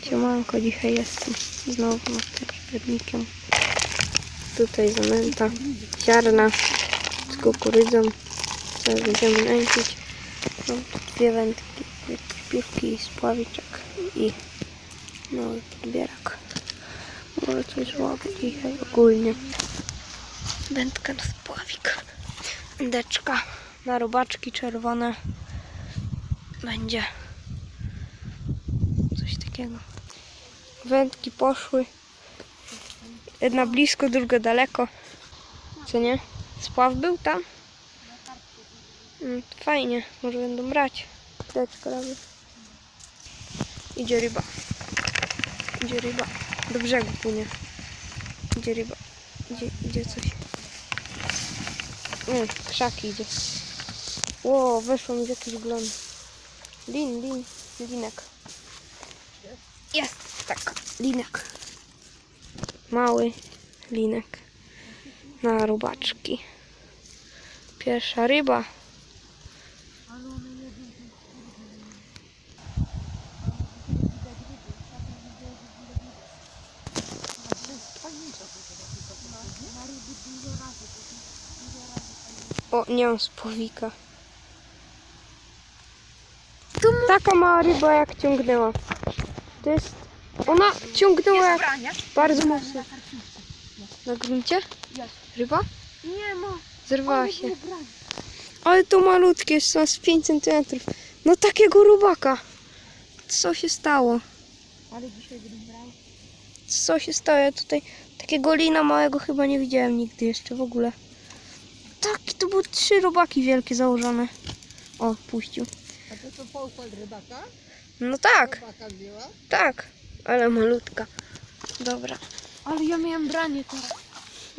Siemanko, dzisiaj jestem znowu nad październikiem. Tutaj zanęta ziarna z kukurydzą. Zaraz będziemy nęcić. Mam tu dwie wędki, dwie piwki, spławiczek i mały podbierak. Może coś złapię dzisiaj ogólnie. Wędka na spławik. Deczka na robaczki czerwone. Będzie takiego. Wędki poszły. Jedna blisko, druga daleko. Co nie? Spław był tam? Mm, fajnie, może będą brać. Idzie ryba. Idzie ryba. Do brzegu płynie. Idzie ryba. Idzie, idzie coś. Nie, krzaki idzie. Ło, weszło mi w jakiś glon. Lin, lin, linek. Tak, linek. Mały linek na robaczki. Pierwsza ryba. O, nie mam spławika. Taka mała ryba jak ciągnęła. To jest... Ona ciągnęła jak bardzo mocno. Na gruncie? Ryba? Nie ma. Zerwała się. Ale to malutkie, są z 5 cm. No takiego robaka. Co się stało? Ale dzisiaj brał. Co się stało? Ja tutaj takiego lina małego chyba nie widziałem nigdy jeszcze w ogóle. Taki to były trzy robaki wielkie założone. O, puścił. A to co rybaka? No tak, Rybaka wzięła? tak. Ale malutka. Dobra. Ale ja miałem branie teraz.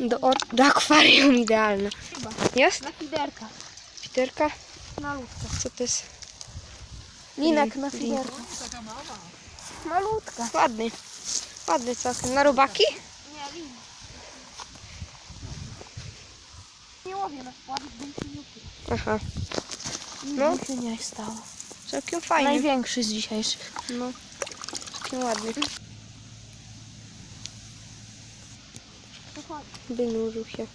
Do, do akwarium idealne. Chyba. Jest? Na fiderka. Piterka? Na. Co to jest? Linek na fiderka. Malutka. Ładny. Ładny całkiem. Na robaki? Nie, lin. Nie łowię na. Aha. No. Nic się nie stało. Całkiem fajny. Największy z dzisiejszych. No. Całkiem ładny. Wynurzył się.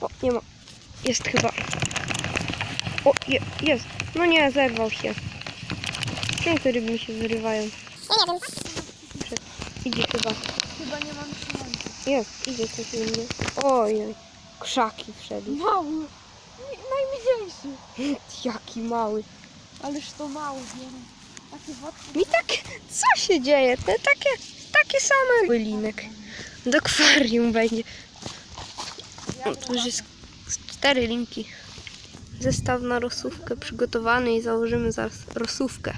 O, nie ma. Jest chyba. O, je, jest. No nie, zerwał się. Czemu te ryby mi się wyrywają? Przed- Idzie chyba. Chyba nie mam pieniędzy. Jest, idzie coś inny. Ojej. Krzaki wszedł. Mały. Nie- Najmniejszy. Jaki mały. Ależ to mały, nie wiem. Takie wodki. Mi tak, co się dzieje? Te takie, takie same bylinek. Do akwarium będzie. O, tu już jest cztery linki. Zestaw na rosówkę przygotowany i założymy zaraz rosówkę.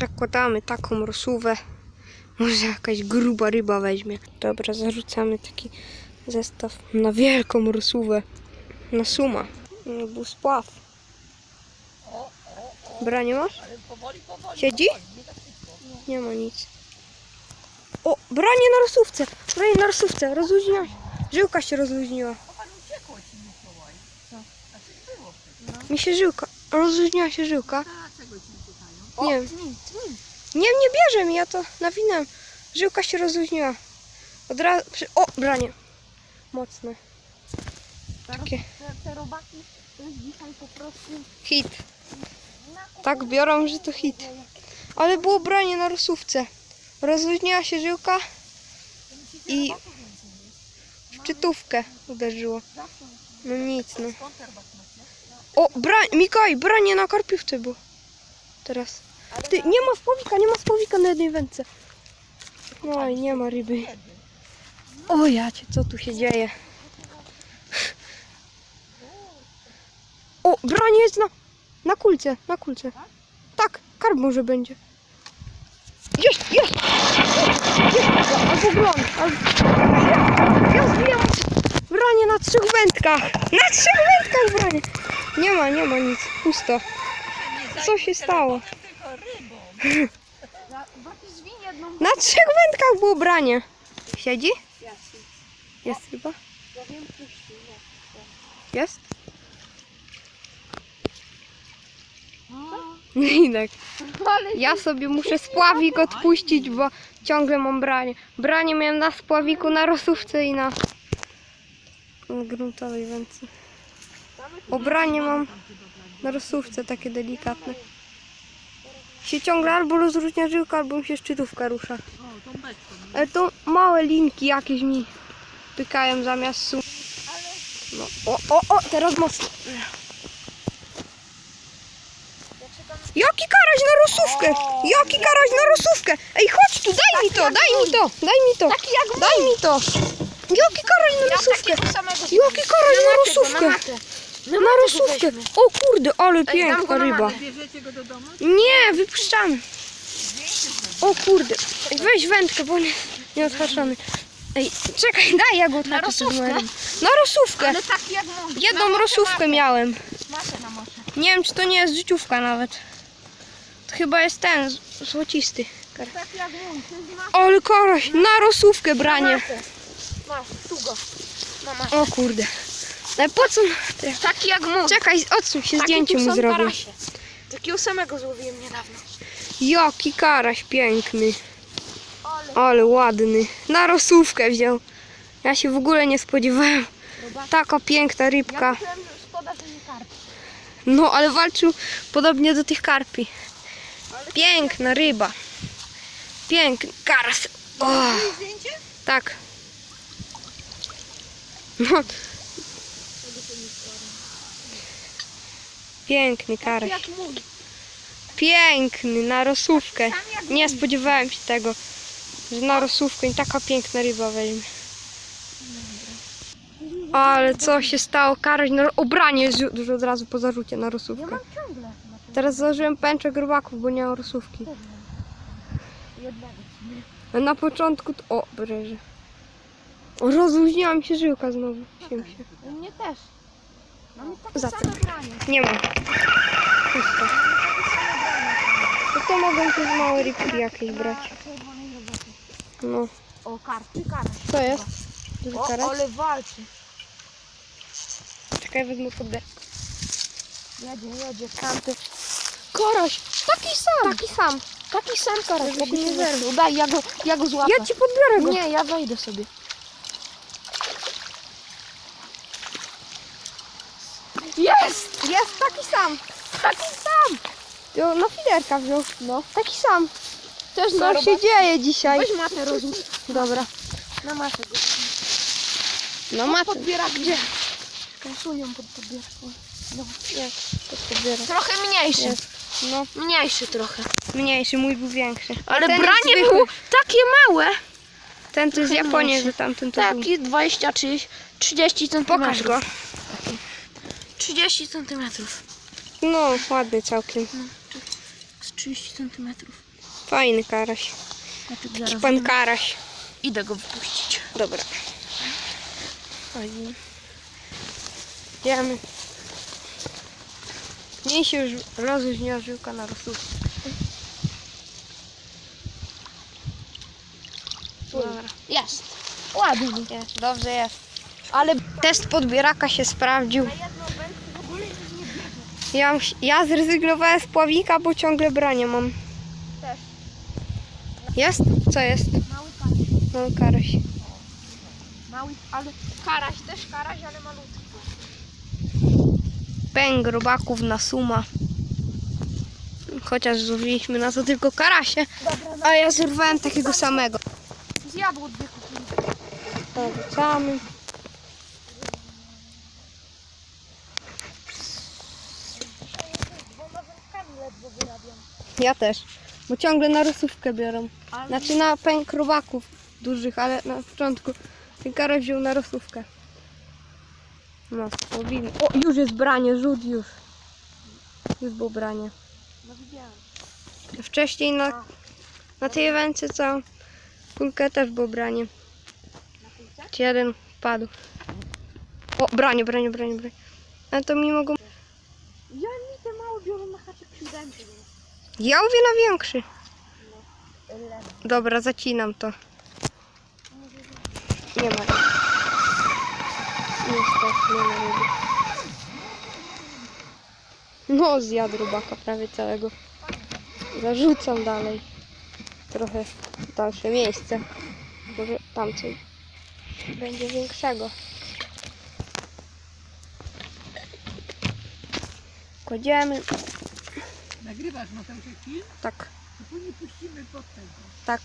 Zakładamy taką rosówę. Może jakaś gruba ryba weźmie. Dobra, zarzucamy taki zestaw na wielką rosówę. Na suma. Był spław. Branie masz? Siedzi? Nie ma nic. O, branie na rosówce! Branie na rosówce, rozluźniła się. Żyłka się rozluźniła. Mi się żyłka, rozluźniła się żyłka. Nie wiem. Nie, nie bierze mi, ja to nawinąłem. Żyłka się rozluźniła. Od razu, o, branie. Mocne. Takie Te, te robaki to jest dzisiaj po prostu hit. Tak biorą, że to hit. Ale było branie na rosówce. Rozluźniła się żyłka i w czytówkę uderzyło. No nic, no. O, bra... Mikołaj, branie na karpiówce było. Teraz. Ty, nie ma spławika, nie ma na jednej wędce. Oj, nie ma ryby. O jacie, co tu się dzieje? O, branie jest na, na kulce, na kulce. Karp może będzie. Jest, jest! Jest, albo glon, albo... Ja zbijam branie na trzech wędkach. Na trzech wędkach branie. Nie ma, nie ma nic, pusto. Co się stało? Na trzech wędkach było branie. Siedzi? Jest nie. Jest? Linek. Ale Ja sobie muszę spławik odpuścić, bo ciągle mam branie. Branie miałem na spławiku, na rosówce i na gruntowej wędce. Obranie mam na rosówce takie delikatne. Się ciągle albo rozróżnia żyłka, albo mi się szczytówka rusza. Ale to małe linki jakieś mi pykają zamiast su. No, o, o, o, teraz mocno. Jaki karaś na rosówkę! Jaki karaś na rosówkę! Ej, chodź tu, daj mi to, daj mi to, daj mi to, Taki jak daj mi to! Jaki karaś na rosówkę! Jaki karaś na rosówkę! Na rosówkę! O kurde, ale piękna na ryba. Nie, wypuszczamy. O kurde, weź wędkę, bo nie, nie odhaczony. Ej, czekaj, daj, ja go odhaczę. rosówkę? Na rosówkę. Ale taki jak mój. Jedną Na rosówkę miałem. Na. Nie wiem, czy to nie jest życiówka nawet. To chyba jest ten, złocisty. Taki jak mój. To jest masę. Ale karaś, na rosówkę branie. Masz, tu go. Masę. O kurde. Ale po co? Taki jak mój. Czekaj, odsuń się, zdjęcie mu zrobię. Takiego samego złowiłem niedawno. Jaki karaś piękny. Ale Ale ładny. Na rosówkę wziął. Ja się w ogóle nie spodziewałem. Taka piękna Ja rybka. myślałem, że szkoda, że nie karp. No, ale walczył podobnie do tych karpi. Piękna ryba. Piękny karas. O, tak. No. Piękny mój. Piękny, na rosówkę. Nie spodziewałem się tego, że na rosówkę i taka piękna ryba weźmie. Ale co się stało? Karaś na obranie jest już od razu po zarzucie na Ja rosówkę. mam ciągle. Teraz założyłem pęczek robaków, bo nie mam rosówki. Na początku to... O, breże. Rozluźniła mi się żyłka znowu. Się. U mnie też. Mamy takie same branie. Nie ma. Pusto. To to mogą tu z małe rybki jakieś brać. Czerwonej roboty. No. O, karpy, karaś. Co jest? Duży O, ale walczy. Czekaj, wezmę poddę. Jedzie, jedzie, kampy. Karaś! Taki sam! Taki sam. Taki sam jakby się nie zerwał. Daj, ja go, ja go złapię. Ja ci podbiorę go. Nie, ja wejdę sobie. Jest! Jest taki sam. Taki sam! To na fiderka wziął. No. Taki sam. Też Co się dzieje dzisiaj? Weź matę rozłóż. Dobra. Na matę. No ma Podbiera gdzie? Kasują pod podbierką. No, Jest. To podbiorę. Trochę mniejszy. Jest. No, Mniejszy trochę. mniejszy, mój był większy. Ale Ten jest branie zwykły. było takie małe. Ten to jest trochę Japonia, mniejszy. że tamten to był. Taki 20 czy 30 cm. Pokaż go. 30 centymetrów. No, ładny całkiem. Z 30 centymetrów. Fajny karaś. Zaraz Pan karaś. idę go wypuścić. Dobra. Idziemy. Mnie się już rozluźniła żyłka na. Dobra. Jest. Ładny. Jest, dobrze jest. Ale test podbieraka się sprawdził. Ja, ja zrezygnowałem z pławika, bo ciągle branie mam. Też. Jest? Co jest? Mały karaś. Karaś. Mały, ale karaś też karaś, ale malutki. Pęk robaków na suma. Chociaż złowiliśmy na to tylko karasie, a ja zerwałem takiego samego. Dwie. Dwoma wędkami ledwo wyrabiam. Ja też. Bo ciągle na rosówkę biorą. Znaczy na pęk robaków dużych, ale na początku ten karaś wziął na rosówkę. No, łowimy. O, już jest branie, rzut już. Już było branie. no widziałem. Wcześniej na, na tej wędce co kulkę też było branie. Na kulce? Czy jeden wpadł. O, branie, branie, branie, branie. Ale to mi mogą... Ja mi te małe biorą na siódemki, więc Ja łowię na większy. lewo. Dobra, zacinam to. Nie ma. Nie. No, zjadł robaka prawie całego. Zarzucam dalej. Trochę dalsze miejsce. Może tam coś będzie większego. Kładziemy. Nagrywasz Mateusz film? Tak, To później puścimy pod tego. tak.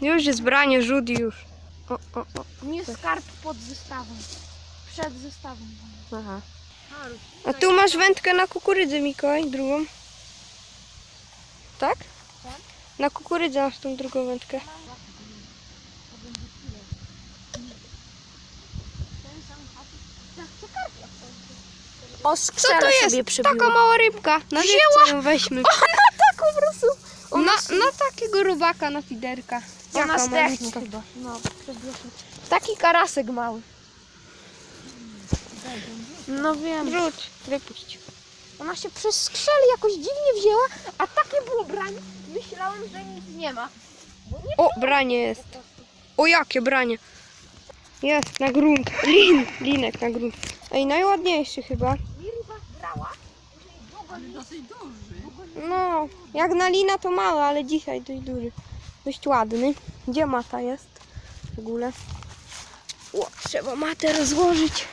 Na. Już jest branie rzut już. O, o, o. Nie skarb pod zestawem. Przed zestawem. Aha. A tu masz wędkę na kukurydzę, Mikołaj, drugą. Tak? Tak. Na kukurydzę masz tą drugą wędkę. O, Co to jest? Taka mała rybka. Na ją weźmy. tak po prostu. Na, na takiego robaka, na fiderka. Malutka. chyba. No. Taki karasek mały. No wiem. Wróć, wypuść. Ona się przez skrzeli jakoś dziwnie wzięła, a takie było branie. Myślałem, że nic nie ma. Bo nie O, branie jest. O, jakie branie. Jest, na grunt. Lin, linek na grunt. Ej, najładniejszy chyba. długo nie dosyć duży. No, jak na lina to mały, ale dzisiaj dość duży. Dość ładny. Gdzie mata jest? W ogóle. O, trzeba matę rozłożyć.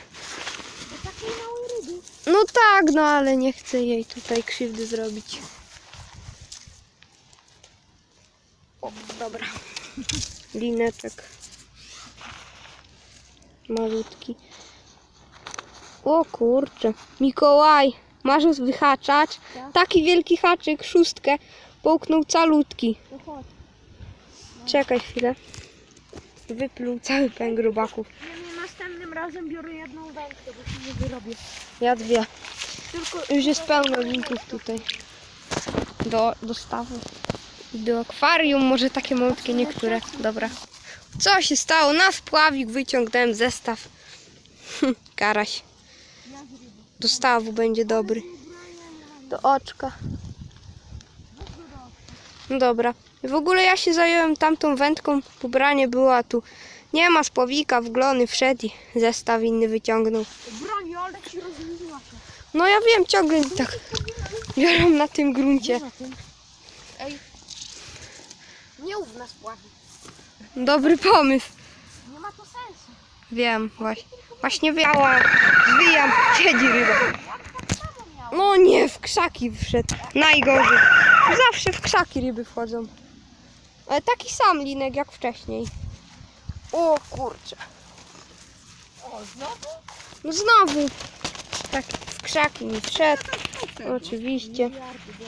No tak, no ale nie chcę jej tutaj krzywdy zrobić. O, dobra. Lineczek. Malutki. O kurczę. Mikołaj, masz wyhaczać? Tak. Taki wielki haczyk, szóstkę, połknął calutki. No chodź. Czekaj chwilę. Wypluł cały pęk robaków. Nie, nie, następnym razem biorę jedną wędkę, bo się nie wyrobię. Ja dwie. Tylko Już jest pełno linków tutaj. Do dostawu. I do akwarium, może takie malutkie niektóre. Dobra. Co się stało? Na spławik wyciągnąłem zestaw. Karaś. Do stawu będzie dobry. Do oczka. No dobra. W ogóle ja się zająłem tamtą wędką. Pobranie było, a tu nie ma spławika, wglony wszedł i zestaw inny wyciągnął. broni, ale ci rozluźniła się. No ja wiem, ciągle tak biorą na tym gruncie. Ej. Nie ów nas pławi. Dobry pomysł. Nie ma to sensu. Wiem, właśnie. Właśnie wiała. Zwijam, siedzi ryba. Tak. No nie, w krzaki wszedł. Najgorzej. Zawsze w krzaki ryby wchodzą. Ale taki sam linek jak wcześniej. O kurczę. O, znowu? No znowu. Tak w krzaki mi wszedł. Oczywiście.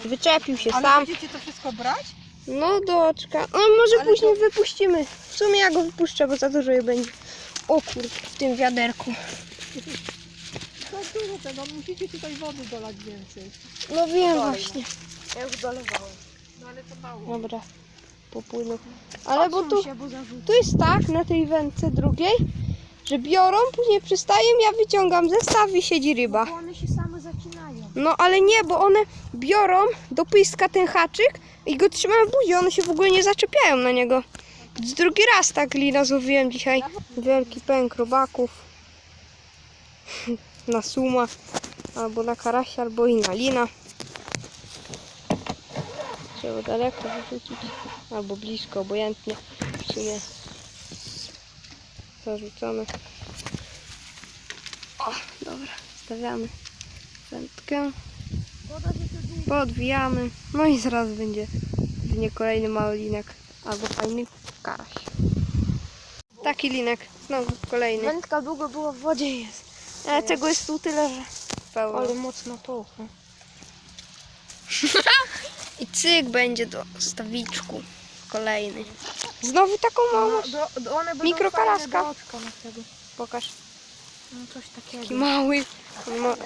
Wyczepił się Ale sam. będziecie to wszystko brać? No do oczka. No może Ale później wypuścimy. W sumie ja go wypuszczę, bo za dużo je będzie. O kurde, w tym wiaderku. To dużo tego, musicie tutaj wody dolać więcej. No wiem właśnie. Ja już dolewałem. No ale to mało. Dobra, popłynął. Ale bo tu, się, bo zarzucił. tu jest tak na tej wędce drugiej, że biorą, później przystają, ja wyciągam zestaw i siedzi ryba. Bo one się same zacinają. No ale nie, bo one biorą do pyska ten haczyk i go trzymają w buzi, one się w ogóle nie zaczepiają na niego. Z drugi raz tak lina złowiłem dzisiaj. Wielki pęk robaków. Na suma, albo na karasia, albo i na lina. Trzeba daleko wyrzucić, albo blisko, obojętnie. W sumie zarzucamy. O, dobra, stawiamy wędkę. Podwijamy. No i zaraz będzie pewnie kolejny mały linek. Albo fajny karaś. Taki linek. Znowu kolejny. Wędka długo była w wodzie jest. Ale tego jest tu tyle, że pełno. Ale mocno to. I cyk będzie do stawiczku. Kolejny. Znowu taką małą. Do, do, one będą Mikrokaraska. fajne do oczka na tego. Pokaż. No coś takiego. Taki mały. Ma...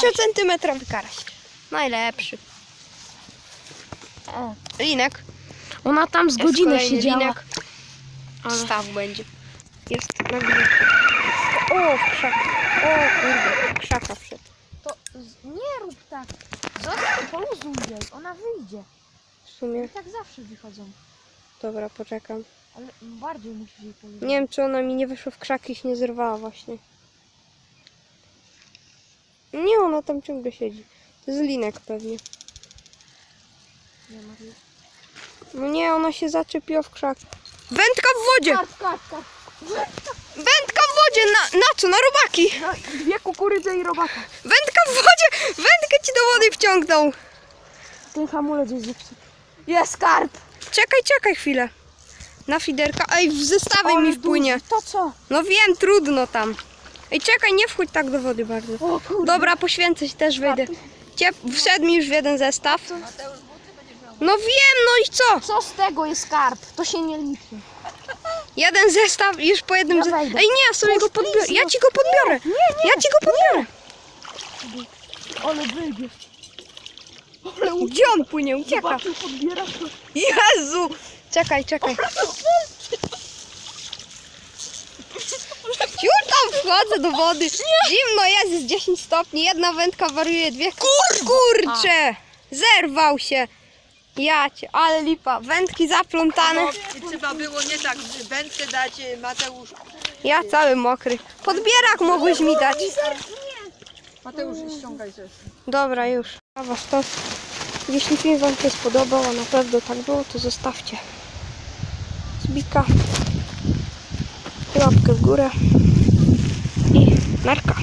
5 centymetrowy karaś. Najlepszy. O. Linek. Ona tam z Jest godzinę kolejny siedziała. linek. Ale- Staw będzie. Jest na górze. O, krzak. O kurde, krzaka wszedł. To z- nie rób tak. Zostaw, poluzuj jej. Ona wyjdzie. W sumie, I tak zawsze wychodzą. dobra, poczekam. Ale bardziej musisz jej poluzować. Nie wiem, czy ona mi nie wyszła w krzaki i się nie zerwała właśnie. Nie, ona tam ciągle siedzi. To jest linek pewnie. Nie ma. No nie, ona się zaczepiła w krzak. Wędka w wodzie! Karp, karp, karp. Wędka wodzie! Na, na co? Na robaki! No, dwie kukurydze i robaka. Wędka w wodzie! Wędkę ci do wody wciągnął! Ten hamulec jest zepsuty. Jest karp. Czekaj, czekaj chwilę. Na fiderka. Ej, w zestawie Ale mi wpłynie. duży. To co? No wiem, trudno tam. Ej, czekaj, nie wchodź tak do wody bardzo. O kurde. Dobra, poświęcę się, też wyjdę. Ciep, wszedł mi już w jeden zestaw. No wiem, no i co? Co z tego jest karp? To się nie liczy. Jeden zestaw, już po jednym zestawie. Ej, nie, ja sobie go podbiorę. Ja ci go podbiorę. Nie, nie. Ja ci go podbiorę. Ale wyjdzie. Gdzie on płynie? Ucieka. Jezu! Czekaj, czekaj. Już tam wchodzę do wody. Zimno jest, jest 10 stopni. Jedna wędka wariuje dwie. Kur, kurcze! Zerwał się. Ja cię, ale lipa. Wędki zaplątane. I trzeba było nie tak wędkę dać e, Mateuszu. Ja cały mokry. Podbierak mogłeś mi dać. Mateusz, ściągaj też. Dobra, już. A was to. Jeśli film wam się spodobał, a naprawdę tak było, to zostawcie zbika, łapkę w górę i narka.